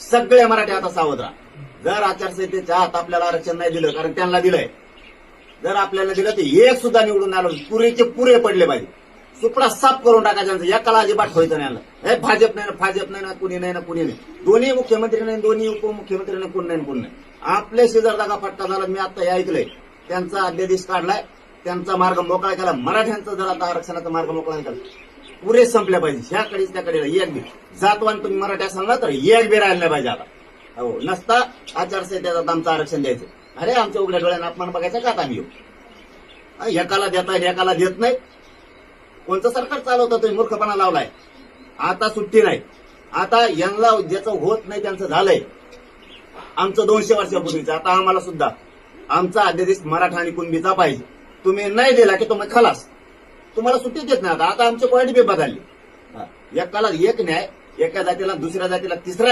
सगळे मराठी आता सावध राहा. जर आचारसंहितेच्या आत आपल्याला आरक्षण नाही दिलं कारण त्यांना दिलंय. जर आपल्याला दिलं तर एक सुद्धा निवडून आलं पुरेचे पुरे पडले पाहिजे. सुपडा साफ करून टाकायचा एकाला अजिबात ठेवायचं नाही आलं हे भाजप नाही ना भाजप नाही ना कुणी नाही ना कुणी नाही. दोन्ही मुख्यमंत्री नाही दोन्ही उपमुख्यमंत्री नाही कोण नाही कोण नाही. आपल्या शेजार जागा फटका झाला मी आता हे ऐकलंय. त्यांचा अध्यादेश काढलाय. त्यांचा मार्ग मोकळा केला. मराठ्यांचा जर आता आरक्षणाचा मार्ग मोकळा केला पुरे संपल्या पाहिजे. ह्याकडे त्याकडे एक बी. जातवान तुम्ही मराठा सांगला तर एक बी राहिला पाहिजे आता. हो नसता आचारसंहितेचा आमचं आरक्षण द्यायचं. अरे आमच्या उघड्या डोळ्यानं अपमान बघायचा का आम्ही येऊ? एकाला देता एकाला देत नाही. कोणतं सरकार चालवतं तुम्ही मूर्खपणा लावलाय? आता सुट्टी नाही. आता यांना ज्याचं होत नाही त्यांचं झालंय. आमचं दोनशे वर्षापूर्वीचं आता आम्हाला सुद्धा. आमचा अध्यादेश मराठा आणि कुणबीचा पाहिजे. तुम्ही नाही दिला की तुम्ही खलास. तुम्हाला सुट्टी देत नाही आता. आमचे आमची पॉईंट बी बदलली. एकाला एक न्याय एका जातीला दुसऱ्या जातीला तिसरा